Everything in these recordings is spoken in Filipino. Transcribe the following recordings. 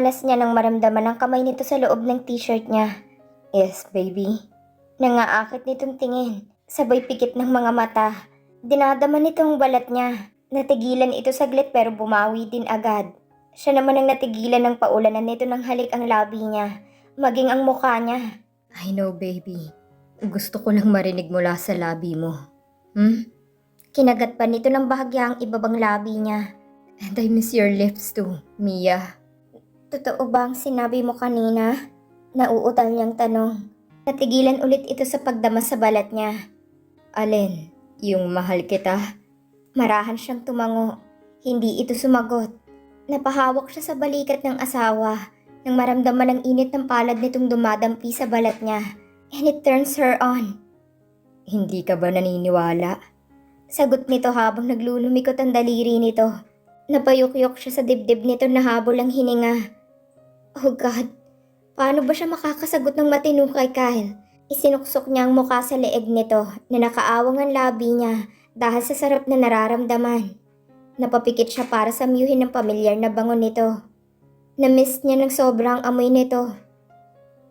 Dinanas niya nang maramdaman ang kamay nito sa loob ng t-shirt niya. Yes, baby. Nangaakit nitong tingin. Sabay pikit ng mga mata. Dinadama nitong balat niya. Natigilan ito saglit pero bumawi din agad. Siya naman ang natigilan ng paulanan nito ng halik ang labi niya. Maging ang mukha niya. I know, baby. Gusto ko lang marinig mula sa labi mo. Hmm? Kinagat pa nito ng bahagya ang ibabang labi niya. And I miss your lips too, Mia. Totoo ba ang sinabi mo kanina? Nauutal niyang tanong. Natigilan ulit ito sa pagdama sa balat niya. Alin, yung mahal kita? Marahan siyang tumango. Hindi ito sumagot. Napahawak siya sa balikat ng asawa nang maramdaman ang init ng palad nitong dumadampi sa balat niya. And it turns her on. Hindi ka ba naniniwala? Sagot nito habang naglulumikot ang daliri nito. Napayukyok siya sa dibdib nito na habol ang hininga. Oh God, paano ba siya makakasagot ng matino kay Kyle? Isinuksok niya ang mukha sa leeg nito na nakaawang ang labi niya dahil sa sarap na nararamdaman. Napapikit siya para sa miyuhin ng pamilyar na bango nito. Na-miss niya ng sobrang amoy nito.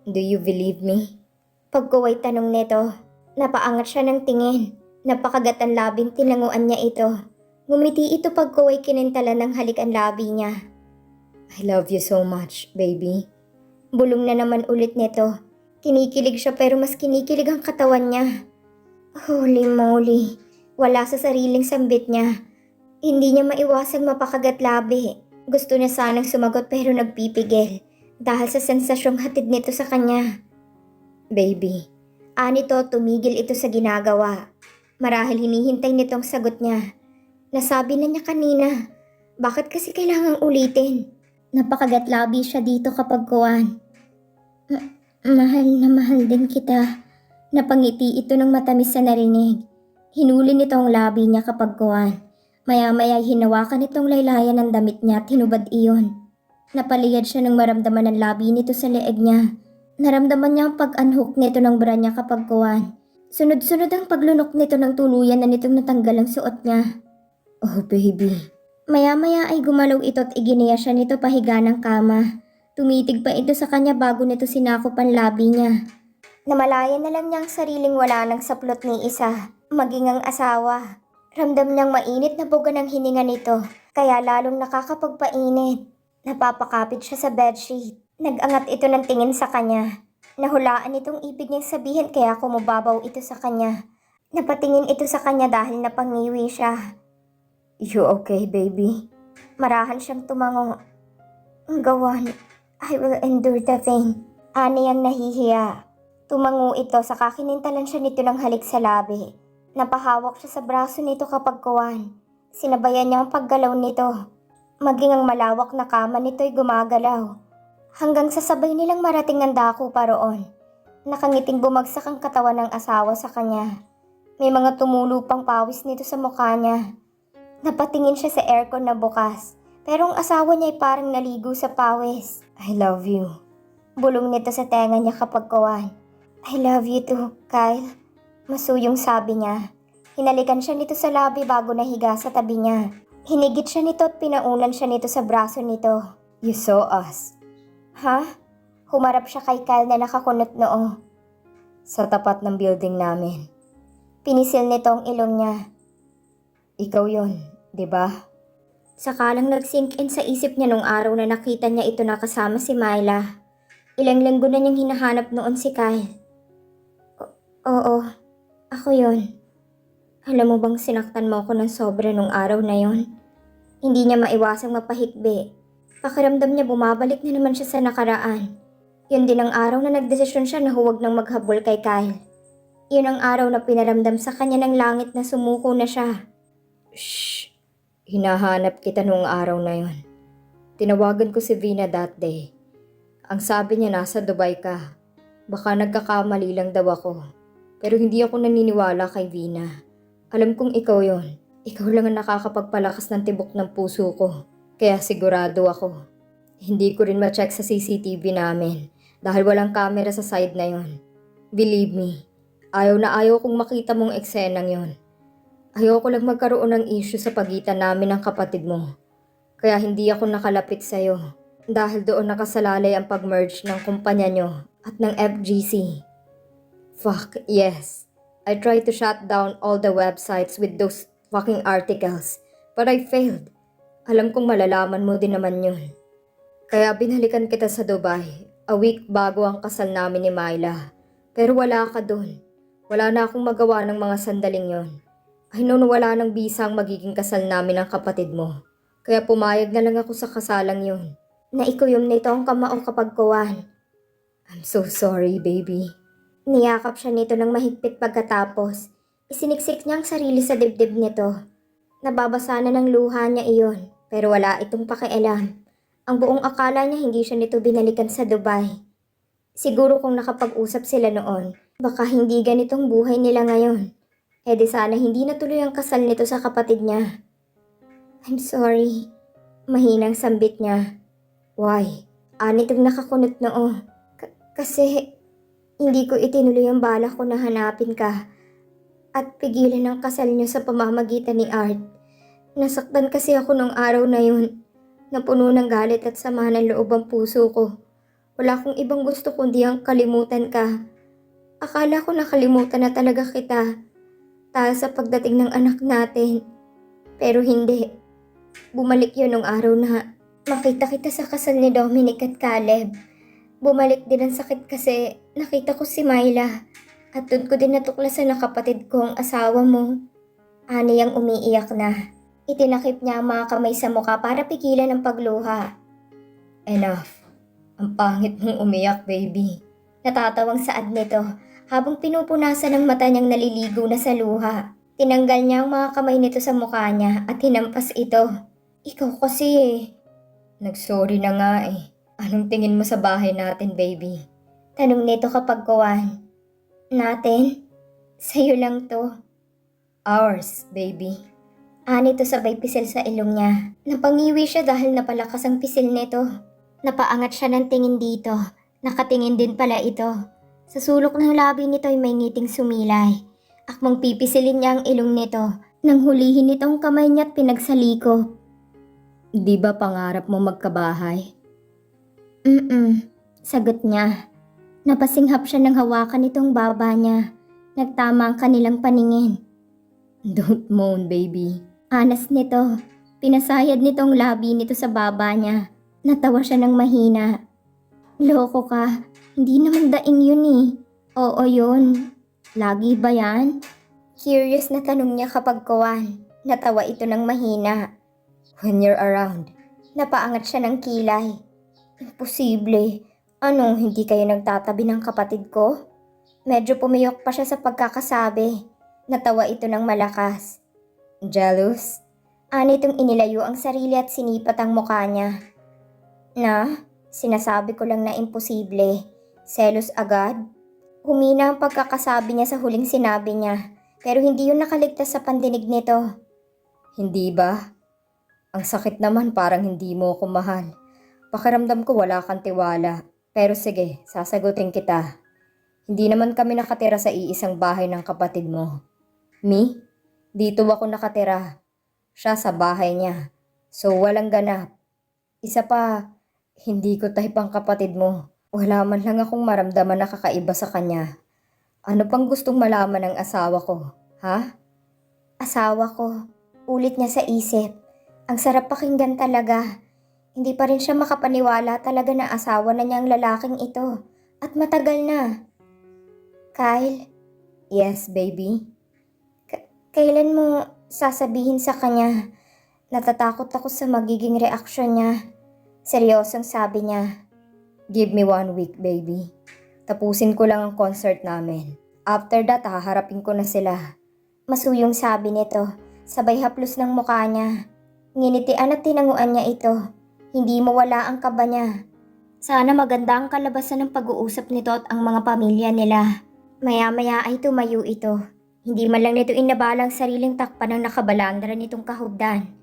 Do you believe me? Pagkuway tanong nito, napaangat siya ng tingin. Napakagat ang labing tinanguan niya ito. Ngumiti ito pagkuway kinintala ng halik ang labi niya. I love you so much, baby. Bulong na naman ulit nito. Kinikilig siya pero mas kinikilig ang katawan niya. Holy moly. Wala sa sariling sambit niya. Hindi niya maiwasang mapakagat labi. Gusto niya sanang sumagot pero nagpipigil dahil sa sensasyong hatid nito sa kanya. Baby, anito tumigil ito sa ginagawa. Marahil hinihintay nitong sagot niya. Nasabi na niya kanina. Bakit kasi kailangang ulitin? Napakagat labi siya dito kapag kuwan. Ma- mahal na mahal din kita. Napangiti ito ng matamis sa narinig. Hinuli nito ang labi niya kapag kuwan. Maya-maya hinawakan itong laylayan ng damit niya at hinubad iyon. Napaliyad siya nang maramdaman ang labi nito sa leeg niya. Naramdaman niya ang pag-unhook nito ng bra niya kapag kuwan. Sunod-sunod ang paglunok nito ng tuluyan na nitong natanggal ang suot niya. Oh baby. Maya-maya ay gumalaw ito at iginiya siya nito pahiga ng kama. Tumitig pa ito sa kanya bago nito sinakop ang labi niya. Namalayan na lang niya ang sariling wala ng saplot ni isa, maging ang asawa. Ramdam niyang mainit na buga ng hininga nito, kaya lalong nakakapagpainit. Napapakapit siya sa bedsheet. Nag-angat ito ng tingin sa kanya. Nahulaan itong ibig niyang sabihin kaya kumubabaw ito sa kanya. Napatingin ito sa kanya dahil napangiwi siya. You okay, baby? Marahan siyang tumango. Gawan, I will endure the pain. Ani ang nahihiya. Tumango ito sa kakinintalan siya nito ng halik sa labi. Napahawak siya sa braso nito kapag kuwan. Sinabayan niya ang paggalaw nito. Maging ang malawak na kama nito'y gumagalaw. Hanggang sa sabay nilang marating ng dako pa roon. Nakangiting bumagsak ang katawan ng asawa sa kanya. May mga tumulo pang pawis nito sa mukha niya. Napatingin siya sa aircon na bukas. Pero ang asawa niya ay parang naligo sa pawis. I love you. Bulong nito sa tenga niya kapag kuwan. I love you too, Kyle. Masuyong sabi niya. Hinalikan siya nito sa labi bago nahiga sa tabi niya. Hinigit siya nito at pinaunan siya nito sa braso nito. You saw us. Ha? Humarap siya kay Kyle na nakakunot noo. Sa tapat ng building namin. Pinisil nito ang ilong niya. Ikaw yon, di ba? Saka lang nag-sink in sa isip niya nung araw na nakita niya ito nakasama si Myla. Ilang linggo na niyang hinahanap noon si Kyle. O- oo, ako yon. Alam mo bang sinaktan mo ako ng sobra nung araw na yon? Hindi niya maiwasang mapahikbi. Pakiramdam niya bumabalik na naman siya sa nakaraan. Yun din ang araw na nagdesisyon siya na huwag nang maghabol kay Kyle. Yun ang araw na pinaramdam sa kanya ng langit na sumuko na siya. Shh! Hinahanap kita noong araw na yon. Tinawagan ko si Vina that day. Ang sabi niya nasa Dubai ka. Baka nagkakamali lang daw ako. Pero hindi ako naniniwala kay Vina. Alam kong ikaw yon. Ikaw lang ang nakakapagpalakas ng tibok ng puso ko. Kaya sigurado ako. Hindi ko rin ma-check sa CCTV namin dahil walang camera sa side na yon. Believe me, ayaw na ayaw kong makita mong eksenang yon. Ayoko lang magkaroon ng issue sa pagitan namin ng kapatid mo. Kaya hindi ako nakalapit sa'yo. Dahil doon nakasalalay ang pag-merge ng kumpanya nyo at ng FGC. Fuck, yes. I tried to shut down all the websites with those fucking articles, but I failed. Alam kong malalaman mo din naman yun. Kaya binalikan kita sa Dubai, a week bago ang kasal namin ni Myla. Pero wala ka dun. Wala na akong magawa ng mga sandaling yon. I know na wala nang bisa ang magiging kasal namin ng kapatid mo. Kaya pumayag na lang ako sa kasalang yun. Naikuyom nito ang kamao kapag kuwan. I'm so sorry, baby. Niyakap siya nito ng mahigpit pagkatapos. Isiniksik niya ang sarili sa dibdib nito. Nababasa na ng luha niya iyon, pero wala itong pakialam. Ang buong akala niya hindi siya nito binalikan sa Dubai. Siguro kung nakapag-usap sila noon, baka hindi ganitong buhay nila ngayon. E di sana hindi natuloy ang kasal nito sa kapatid niya. I'm sorry. Mahinang sambit niya. Why? Anitong nakakunot noo. K- kasi hindi ko itinuloy ang balak ko na hanapin ka at pigilan ang kasal niyo sa pamamagitan ni Art. Nasaktan kasi ako nung araw na yun. Napuno ng galit at sama ng loob ang puso ko. Wala akong ibang gusto kundi ang kalimutan ka. Akala ko nakalimutan na talaga kita dahil sa pagdating ng anak natin. Pero hindi. Bumalik yun nung araw na makita kita sa kasal ni Dominic at Caleb. Bumalik din ang sakit kasi nakita ko si Myla at doon ko din natuklasan na kapatid ko ang asawa mo. Ani ang umiiyak na. Itinakip niya ang mga kamay sa muka para pigilan ang pagluha. Enough. Ang pangit mong umiyak, baby. Natatawang saad nito habang pinupunasan ng mata niyang naliligo na sa luha. Tinanggal niya ang mga kamay nito sa mukha niya at hinampas ito. Ikaw kasi eh. Nagsorry na nga eh. Anong tingin mo sa bahay natin, baby? Tanong nito kapag kuwan. Natin? Sa'yo lang to. Ours, baby. Ani to sabay pisil sa ilong niya. Napangiwi siya dahil napalakas ang pisil nito. Napaangat siya ng tingin dito. Nakatingin din pala ito. Sa sulok ng labi nito ay may ngiting sumilay. Akmang pipisilin niya ang ilong nito. Nang hulihin nito ang kamay niya at pinagsaliko. Di ba pangarap mo magkabahay? Mm-mm, sagot niya. Napasinghap siya ng hawakan nitong baba niya. Nagtama ang kanilang paningin. Don't moan, baby. Anas nito. Pinasayad nitong labi nito sa baba niya. Natawa siya ng mahina. Loko ka. Hindi naman daing yun eh. Oo yun. Lagi ba yan? Curious na tanong niya kapag kuwan. Natawa ito ng mahina. When you're around. Napaangat siya ng kilay. Imposible. Ano, hindi kayo nagtatabi ng kapatid ko? Medyo pumiyok pa siya sa pagkakasabi. Natawa ito ng malakas. Jealous? Ani itong inilayo ang sarili at sinipat ang mukha niya. Na, sinasabi ko lang na imposible. Selos agad? Humina ang pagkakasabi niya sa huling sinabi niya, pero hindi yun nakaligtas sa pandinig nito. Hindi ba? Ang sakit naman parang hindi mo ako mahal. Pakiramdam ko wala kang tiwala. Pero sige, sasagutin kita. Hindi naman kami nakatira sa iisang bahay ng kapatid mo. Me? Dito ako nakatira. Siya sa bahay niya. So walang ganap. Isa pa, hindi ko type kapatid mo. Wala man lang akong maramdaman na kakaiba sa kanya. Ano pang gustong malaman ng asawa ko? Ha? Asawa ko. Ulit niya sa isip. Ang sarap pakinggan talaga. Hindi pa rin siya makapaniwala talaga na asawa na niya ang lalaking ito. At matagal na. Kyle? Yes, baby? K- kailan mo sasabihin sa kanya? Natatakot ako sa magiging reaksyon niya. Seryosong sabi niya. Give me one week, baby. Tapusin ko lang ang concert namin. After that, haharapin ko na sila. Masuyong sabi nito. Sabay haplos ng mukha niya. Nginitian at tinanguan niya ito. Hindi mawala ang kaba niya. Sana maganda ang kalabasan ng pag-uusap nito at ang mga pamilya nila. Maya-maya ay tumayo ito. Hindi man lang nito inabalang sariling takpan ng nakabalandra nitong kahugdan.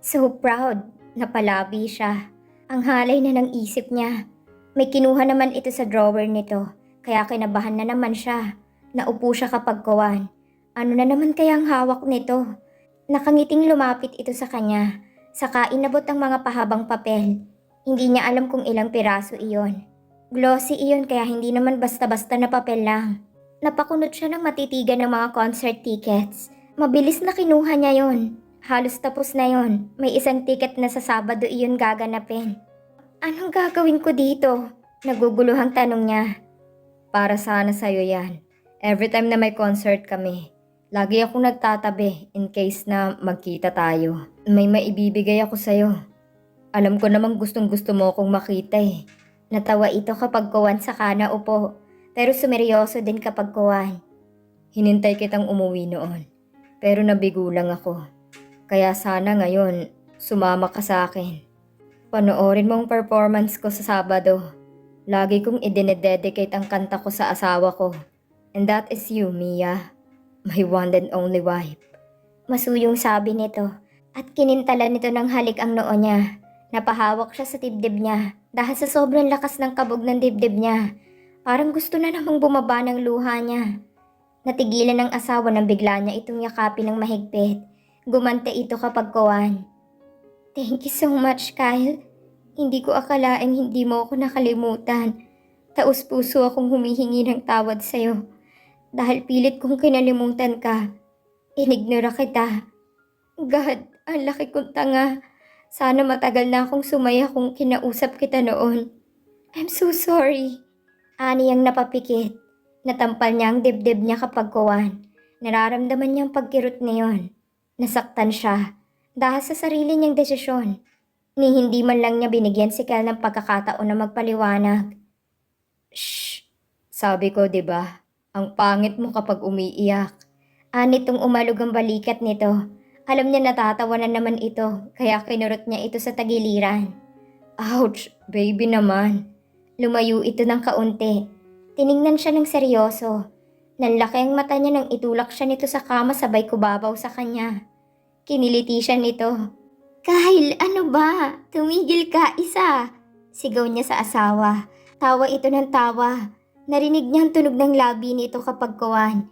So proud, napalabi siya. Ang halay na ng isip niya. May kinuha naman ito sa drawer nito, kaya kinabahan na naman siya. Naupo siya kapag kuwan. Ano na naman kaya ang hawak nito? Nakangiting lumapit ito sa kanya. Saka inabot ang mga pahabang papel. Hindi niya alam kung ilang piraso iyon. Glossy iyon kaya hindi naman basta-basta na papel lang. Napakunot siya ng matitigan ng mga concert tickets. Mabilis na kinuha niya yon. Halos tapos na yon. May isang ticket na sa Sabado iyon gaganapin. Anong gagawin ko dito? Naguguluhang tanong niya. Para sana sa'yo yan. Every time na may concert kami, lagi akong nagtatabi in case na magkita tayo. May maibibigay ako sa'yo. Alam ko namang gustong gusto mo akong makita eh. Natawa ito kapag kuwan sa kana upo, pero sumeryoso din kapag kuwan. Hinintay kitang umuwi noon, pero nabigo lang ako. Kaya sana ngayon, sumama ka sa akin. Panoorin mo ang performance ko sa Sabado. Lagi kong idinededicate ang kanta ko sa asawa ko. And that is you, Mia. My one and only wife. Masuyong sabi nito at kinintala nito ng halik ang noo niya. Napahawak siya sa dibdib niya dahil sa sobrang lakas ng kabog ng dibdib niya. Parang gusto na namang bumaba ng luha niya. Natigilan ng asawa nang bigla niya itong yakapin ng mahigpit. Gumante ito kapag kuwan. Thank you so much, Kyle. Hindi ko akalaing hindi mo ako nakalimutan. Taos puso akong humihingi ng tawad sa'yo. Dahil pilit kong kinalimutan ka. Inignora kita. God, ang laki kong tanga. Sana matagal na akong sumaya kung kinausap kita noon. I'm so sorry. Ani ang napapikit. Natampal niya ang dibdib niya kapag kuwan. Nararamdaman niyang pagkirot niyon. Nasaktan siya dahil sa sarili niyang desisyon. Ni hindi man lang niya binigyan si Kel ng pagkakataon na magpaliwanag. Shh! Sabi ko, ba? Ang pangit mo kapag umiiyak. Anit tong umalog ang balikat nito. Alam niya natatawa na naman ito, kaya kinurot niya ito sa tagiliran. Ouch! Baby naman. Lumayo ito ng kaunti. Tiningnan siya ng seryoso. Nanlaki ang mata niya nang itulak siya nito sa kama sabay kubabaw sa kanya. Kiniliti siya nito. Kyle, ano ba? Tumigil ka, isa! Sigaw niya sa asawa. Tawa ito ng tawa. Narinig niya ang tunog ng labi nito kapag kuwan.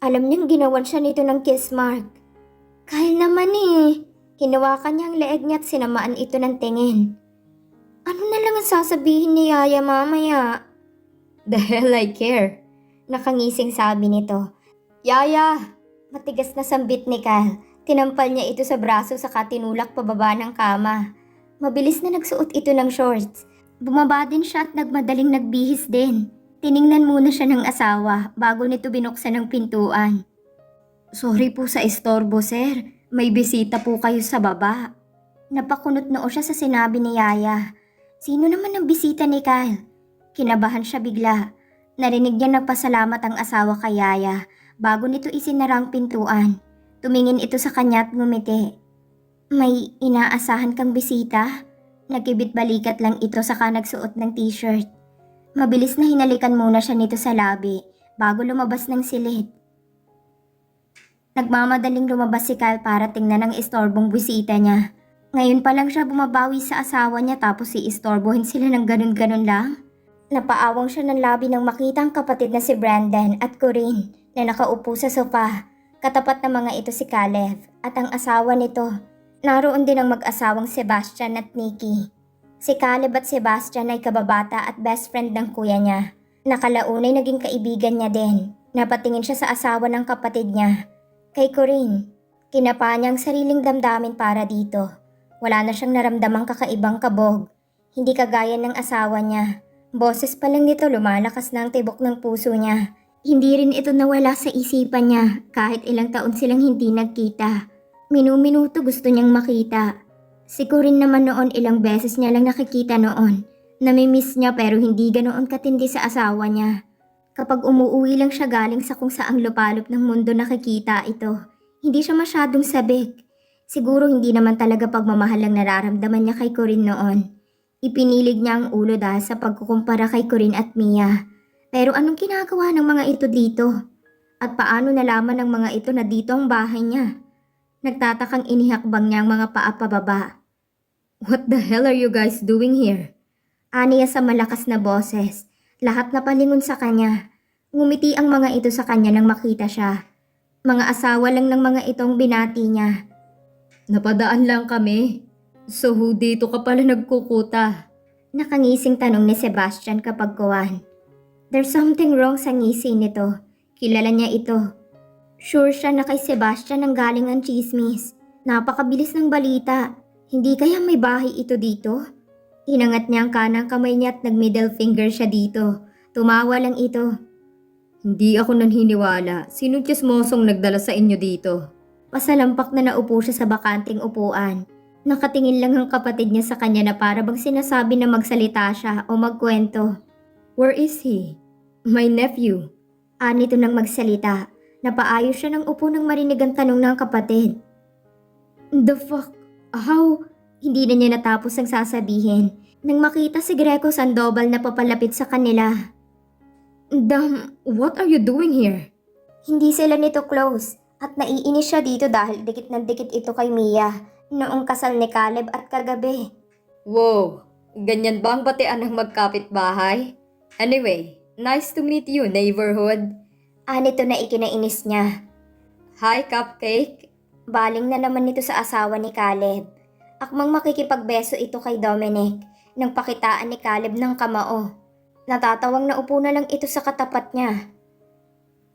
Alam niyang ginawan siya nito ng kiss mark. Kyle naman eh. Hinawakan niya ang leeg niya at sinamaan ito ng tingin. Ano na lang ang sasabihin ni Yaya mamaya? The hell I care. Nakangising sabi nito. Yaya! Matigas na sambit ni Kyle. Tinampal niya ito sa braso saka tinulak pababa ng kama. Mabilis na nagsuot ito ng shorts. Bumaba din siya at nagmadaling nagbihis din. Tiningnan muna siya ng asawa bago nito binuksan ang pintuan. Sorry po sa istorbo, sir. May bisita po kayo sa baba. Napakunot noo siya sa sinabi ni Yaya. Sino naman ang bisita ni Kyle? Kinabahan siya bigla. Narinig niya nagpasalamat ang asawa kay Yaya bago nito isinara ang pintuan. Tumingin ito sa kanya at ngumiti. May inaasahan kang bisita? Nagkibit balikat lang ito saka nagsuot ng t-shirt. Mabilis na hinalikan muna siya nito sa labi bago lumabas ng silid. Nagmamadaling lumabas si Kyle para tingnan ang istorbong bisita niya. Ngayon pa lang siya bumabawi sa asawa niya tapos si istorbohin sila ng ganun-ganun lang. Napaawang siya ng labi nang makita ang kapatid na si Brandon at Corinne na nakaupo sa sofa. Katapat na mga ito si Caleb at ang asawa nito. Naroon din ang mag-asawang Sebastian at Nikki. Si Caleb at Sebastian ay kababata at best friend ng kuya niya. Nakalaunay naging kaibigan niya din. Napatingin siya sa asawa ng kapatid niya. Kay Corinne, kinapa niya ang sariling damdamin para dito. Wala na siyang naramdamang kakaibang kabog. Hindi kagaya ng asawa niya. Boses pa lang nito lumalakas na ang tibok ng puso niya. Hindi rin ito nawala sa isipan niya kahit ilang taon silang hindi nagkita. Minu-minuto gusto niyang makita. Si Corinne naman noon ilang beses niya lang nakikita noon. Namimiss niya pero hindi ganoon katindi sa asawa niya. Kapag umuuwi lang siya galing sa kung saang lupalop ng mundo nakikita ito, hindi siya masyadong sabik. Siguro hindi naman talaga pagmamahal ang nararamdaman niya kay Corinne noon. Ipinilig niya ang ulo dahil sa pagkukumpara kay Corinne at Mia. Pero anong ginagawa ng mga ito dito? At paano nalaman ng mga ito na dito ang bahay niya? Nagtatakang inihakbang niya ang mga paa pababa. What the hell are you guys doing here? Aniya sa malakas na boses. Lahat na palingon sa kanya. Ngumiti ang mga ito sa kanya nang makita siya. Mga asawa lang ng mga itong binati niya. Napadaan lang kami. So dito ka pala nagkukuta. Nakangising tanong ni Sebastian kapag kuwan. There's something wrong sa ngisi nito. Kilala niya ito. Sure siya na kay Sebastian ang galing ang chismis. Napakabilis ng balita. Hindi kaya may bahay ito dito? Inangat niya ang kanang kamay niya at nag-middle finger siya dito. Tumawa lang ito. Hindi ako nanhiniwala. Sinong chismosong nagdala sa inyo dito? Pasalampak na naupo siya sa bakanting upuan. Nakatingin lang ang kapatid niya sa kanya na para bang sinasabi na magsalita siya o magkwento. Where is he? My nephew. Anito nang magsalita. Napaayos siya ng upo nang marinig ang tanong ng kapatid. The fuck? How? Hindi na niya natapos ang sasabihin nang makita si Greco Sandoval na papalapit sa kanila. Damn, what are you doing here? Hindi sila nito close at naiinis siya dito dahil dikit na dikit ito kay Mia noong kasal ni Caleb at kagabi. Wow, ganyan ba ang batian ng magkapit-bahay? Anyway, nice to meet you, neighborhood. Anito na ikinainis niya. Hi, Cupcake. Baling na naman nito sa asawa ni Caleb. Akmang makikipagbeso ito kay Dominic nang pakitaan ni Caleb ng kamao. Natatawang naupo na lang ito sa katapat niya.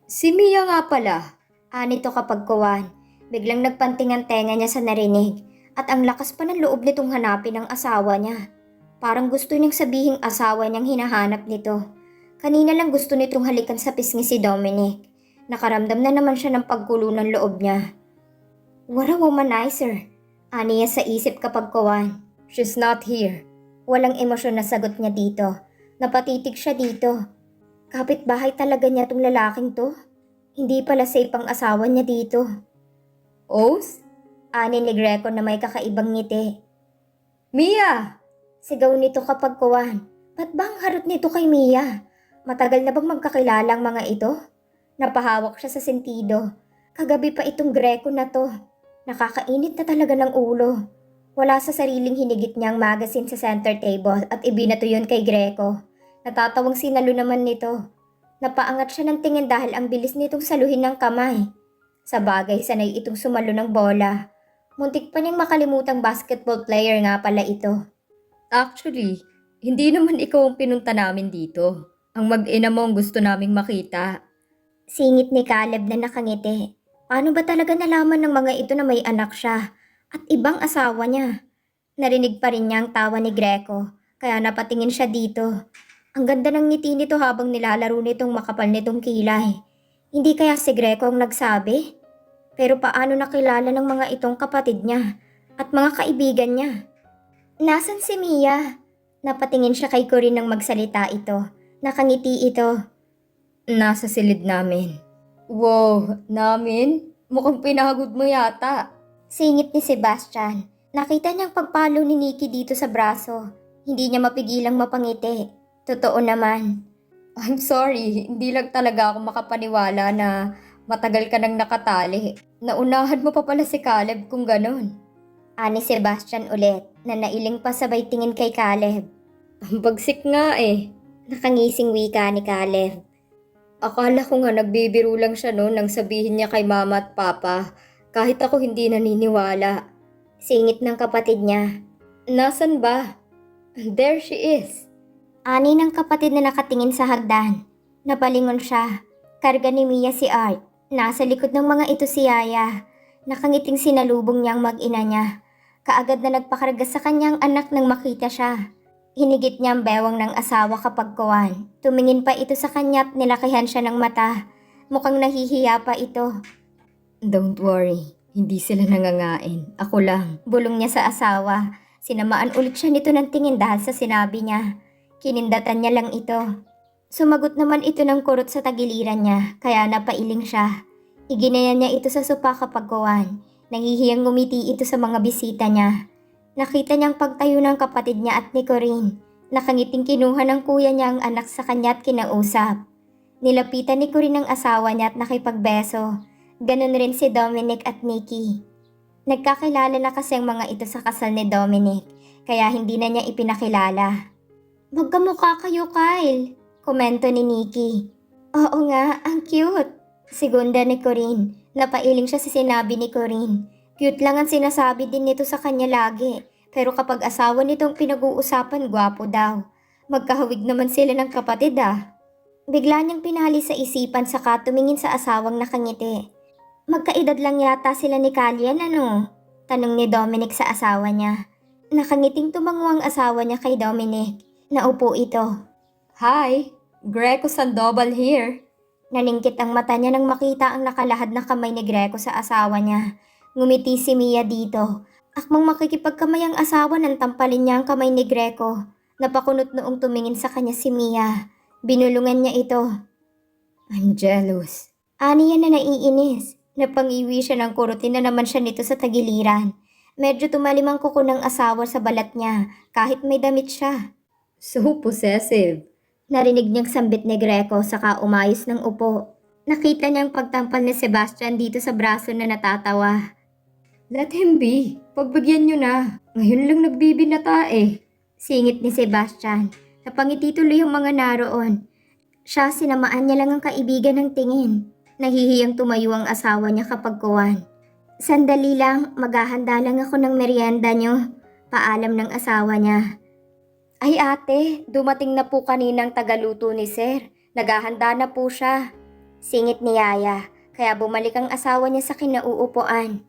Si Mia nga pala. Anito kapag kuwan, biglang nagpanting ang tenga niya sa narinig at ang lakas pa ng loob nitong hanapin ang asawa niya. Parang gusto niyang sabihing asawa niyang hinahanap nito. Kanina lang gusto nitong halikan sa pisngi si Dominic. Nakaramdam na naman siya ng paggulo ng loob niya. What a womanizer! Aniya sa isip kapag kuwan. She's not here. Walang emosyon na sagot niya dito. Napatitig siya dito. Kapit-bahay talaga niya tong lalaking to. Hindi pala safe ang asawa niya dito. Os? Ani ni Greco na may kakaibang ngiti. Mia! Sigaw nito kapag kuwan. Ba't ba ang harot nito kay Mia? Matagal na bang magkakilala ang mga ito? Napahawak siya sa sentido. Kagabi pa itong Greco na to. Nakakainit na talaga ng ulo. Wala sa sariling hinigit niyang magazine sa center table at ibinato yun kay Greco. Natatawang sinalo naman nito. Napaangat siya ng tingin dahil ang bilis nitong saluhin ng kamay. Sa bagay, sanay itong sumalo ng bola. Muntik pa niyang makalimutang basketball player nga pala ito. Actually, hindi naman ikaw ang pinunta namin dito. Ang mag-ina mo ang gusto naming makita. Singit ni Caleb na nakangiti. Paano ba talaga nalaman ng mga ito na may anak siya at ibang asawa niya? Narinig pa rin niya ang tawa ni Greco, kaya napatingin siya dito. Ang ganda ng ngiti nito habang nilalaro nitong makapal nitong kilay. Hindi kaya si Greco ang nagsabi? Pero paano nakilala ng mga itong kapatid niya at mga kaibigan niya? Nasaan si Mia? Napatingin siya kay Corinne nang magsalita ito. Nakangiti ito. Nasa silid namin. Wow, namin? Mukhang pinagod mo yata. Singit ni Sebastian. Nakita niyang pagpalo ni Nikki dito sa braso. Hindi niya mapigilang mapangiti. Totoo naman. I'm sorry, hindi lang talaga ako makapaniwala na matagal ka nang nakatali. Naunahan mo pa pala si Caleb kung ganon. Ani Sebastian ulit na nailing pa sabay tingin kay Caleb. Ang bagsik nga eh. Nakangising wika ni Caleb. Akala ko nga nagbibiro lang siya noon nang sabihin niya kay mama at papa. Kahit ako hindi naniniwala. Singit ng kapatid niya. Nasaan ba? There she is. Ani ng kapatid na nakatingin sa hagdan. Napalingon siya. Karga ni Mia si Art. Nasa likod ng mga ito si Yaya. Nakangiting sinalubong niya ang mag-ina niya. Kaagad na nagpakarga sa kanyang anak nang makita siya. Hinigit niya ang bewang ng asawa kapag kuwan. Tumingin pa ito sa kanya at nilakihan siya ng mata. Mukhang nahihiya pa ito. Don't worry, hindi sila nangangain. Ako lang. Bulong niya sa asawa. Sinamaan ulit siya nito ng tingin dahil sa sinabi niya. Kinindatan niya lang ito. Sumagot naman ito ng kurot sa tagiliran niya, kaya napailing siya. Iginaya niya ito sa sopa kapag kuwan. Nangihiyang ngumiti ito sa mga bisita niya. Nakita niyang pagtayo ng kapatid niya at ni Corinne. Nakangiting kinuha ng kuya niya ang anak sa kanya at kinausap. Nilapitan ni Corinne ang asawa niya at nakipagbeso. Ganon rin si Dominic at Nikki. Nagkakilala na kasi ang mga ito sa kasal ni Dominic, kaya hindi na niya ipinakilala. Magkamukha kayo, Kyle, komento ni Nikki. Oo nga, ang cute. Segunda ni Corinne. Napailing siya sa sinabi ni Corinne. Cute lang ang sinasabi din nito sa kanya lagi. Pero kapag asawa nitong pinag-uusapan, gwapo daw. Magkahawig naman sila ng kapatid ah. Bigla niyang pinali sa isipan saka tumingin sa asawang nakangiti. Magkaedad lang yata sila ni Kalyan ano? Tanong ni Dominic sa asawa niya. Nakangiting tumango ang asawa niya kay Dominic. Naupo ito. Hi, Greco Sandoval here. Naningkit ang mata niya nang makita ang nakalahad na kamay ni Greco sa asawa niya. Ngumiti si Mia dito. Akmang makikipagkamay ang asawa nang tampalin niya ang kamay ni Greco. Napakunot noong tumingin sa kanya si Mia. Binulungan niya ito. I'm jealous. Ani yan na naiinis. Napangiwi siya ng kurutin na naman siya nito sa tagiliran. Medyo tumalim ang kuko ng asawa sa balat niya kahit may damit siya. So possessive. Narinig niyang sambit ni Greco saka umayos ng upo. Nakita niyang pagtampal ni Sebastian dito sa braso na natatawa. Let him be. Pagbigyan nyo na. Ngayon lang nagbibinata eh. Singit ni Sebastian. Napangiti tuloy ang mga naroon. Siya sinamaan niya lang ang kaibigan ng tingin. Nahihiyang tumayo ang asawa niya kapag kuwan. Sandali lang, maghahanda lang ako ng merienda niyo. Paalam ng asawa niya. Ay ate, dumating na po kaninang tagaluto ni Sir. Naghahanda na po siya. Singit ni Yaya, kaya bumalik ang asawa niya sa kinauupuan.